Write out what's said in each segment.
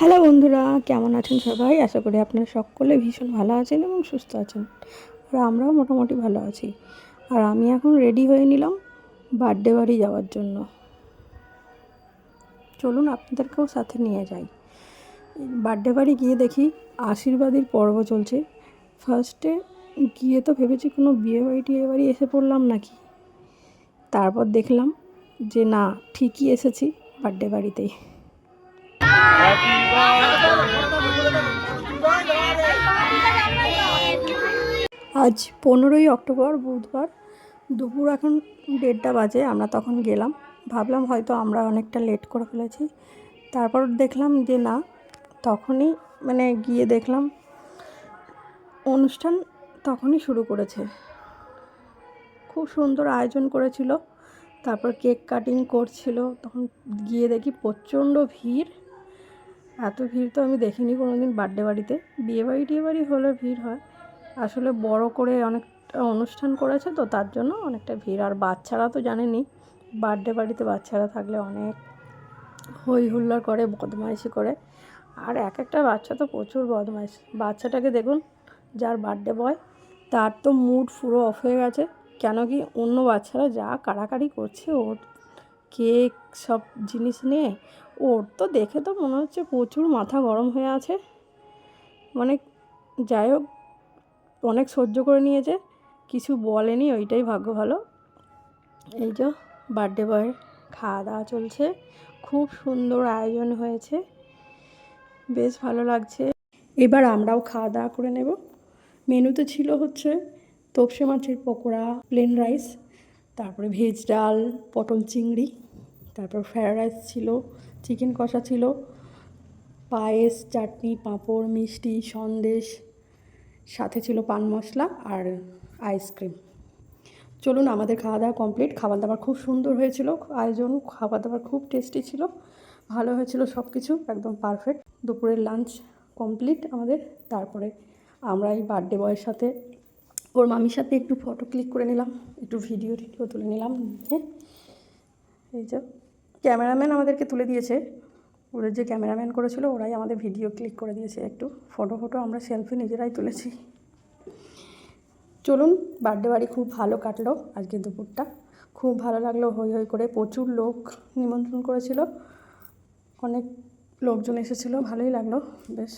Hello বন্ধুরা, কেমন আছেন সবাই? আশা করি আপনারা সকলে ভীষণ ভালো আছেন এবং সুস্থ আছেন। আর আমরাও মোটামুটি ভালো আছি। আর আমি এখন রেডি হয়ে নিলাম বার্থডে বাড়ি যাওয়ার জন্য। চলুন আপনাদেরকেও সাথে নিয়ে যাই। বার্থডে বাড়ি গিয়ে দেখি আশীর্বাদের পর্ব চলছে। ফার্স্টে গিয়ে তো ভেবেছি কোনো বিয়ে বাড়ি টিয়ে বাড়ি এসে পড়লাম নাকি? তারপর দেখলাম যে না, ঠিকই এসেছি বার্থডে বাড়িতেই। আজ পনেরোই অক্টোবর, বুধবার দুপুর এখন দেড়টা বাজে, আমরা তখন গেলাম। ভাবলাম হয়তো আমরা অনেকটা লেট করে ফেলেছি। তারপর দেখলাম যে না, তখনই মানে গিয়ে দেখলাম অনুষ্ঠান তখনই শুরু করেছে। খুব সুন্দর আয়োজন করেছিল, তারপর কেক কাটিং করছিল, তখন গিয়ে দেখি প্রচণ্ড ভিড়। এত ভিড় তো আমি দেখিনি কোনো দিন বার্থডে বাড়িতে। বিয়ে বাড়ি টিয়ে বাড়ি হলে ভিড় হয়। আসলে বড় করে অনেকটা অনুষ্ঠান করেছে তো তার জন্য অনেকটা ভিড়। আর বাচ্চারা তো জানেনি বার্থডে বাড়িতে বাচ্চারা থাকলে অনেক হই হুল্লোড় করে, বদমাইশি করে। আর এক একটা বাচ্চা তো প্রচুর বদমাইশ। বাচ্চাটাকে দেখুন, যার বার্থডে বয় তার তো মুড পুরো অফ হয়ে গেছে। কেন কি অন্য বাচ্চারা যা কাড়াকাড়ি করছে, ওর কেক, সব জিনিস নিয়ে? ওর তো দেখে তো মনে হচ্ছে প্রচুর মাথা গরম হয়ে আছে। মানে যাই হোক, অনেক সহ্য করে নিয়েছে। কিছু বলেনি, ওইটাই ভাগ্য ভালো। এই যে, বার্থডে বয়ের খাওয়া দাওয়া চলছে। খুব সুন্দর আয়োজন হয়েছে। বেশ ভালো লাগছে। এবার আমরাও খাওয়া দাওয়া করে নেব। মেনুতে ছিল হচ্ছে তোপসে মাছের পকোড়া প্লেন রাইস তারপরে ভেজ ডাল, পটল চিংড়ি, তারপর ফ্রায়েড রাইস ছিল চিকেন কষা ছিল, পায়েস, চাটনি, পাঁপড়, মিষ্টি, সন্দেশ, সাথে ছিল পান মশলা আর আইসক্রিম চলুন আমাদের খাওয়া দাওয়া কমপ্লিট খাবার দাবার খুব সুন্দর হয়েছিল, আয়োজন খাবার দাবার খুব টেস্টি ছিল, ভালো হয়েছিল সব কিছু একদম পারফেক্ট দুপুরের লাঞ্চ কমপ্লিট আমাদের, তারপরে আমরা এই বার্থডে বয়ের সাথে ওর মামির সাথে একটু ফটো ক্লিক করে নিলাম, একটু ভিডিও টিডিও তুলে নিলাম হ্যাঁ। এই যে ক্যামেরাম্যান আমাদেরকে তুলে দিয়েছে। ওদের যে ক্যামেরাম্যান করেছিল, ওরাই আমাদের ভিডিও ক্লিক করে দিয়েছে একটু। ফটো ফটো আমরা সেলফি নিজেরাই তুলেছি। চলুন বার্থডে বাড়ি খুব ভালো কাটলো আজকে দুপুরটা। খুব ভালো লাগল, হই হই করে প্রচুর লোক নিমন্ত্রণ করেছিল। অনেক লোকজন এসেছিল, ভালোই লাগল, বেশ।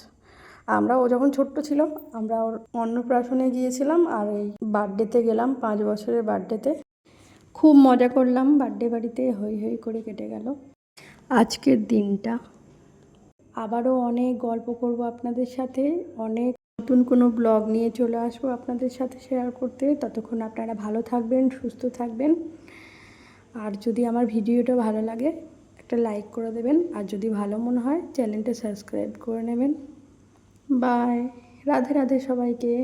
আমরা ও যখন ছোট্ট ছিল আমরা ওর অন্নপ্রাশনে গিয়েছিলাম আর এই বার্থডেতে গেলাম, পাঁচ বছরের বার্থডেতে খুব মজা করলাম বার্থডে বাড়িতে হই হই করে কেটে গেল। আজকের দিনটা। আবারও অনেক গল্প করব আপনাদের সাথে, অনেক নতুন কোনো ব্লগ নিয়ে চলে আসব আপনাদের সাথে শেয়ার করতে। ততক্ষণ আপনারা ভালো থাকবেন, সুস্থ থাকবেন। আর যদি আমার ভিডিওটা ভালো লাগে, একটা লাইক করে দেবেন। আর যদি ভালো মনে হয় চ্যানেলটা সাবস্ক্রাইব করে নেবেন। বাই রাধে রাধে সবাইকে।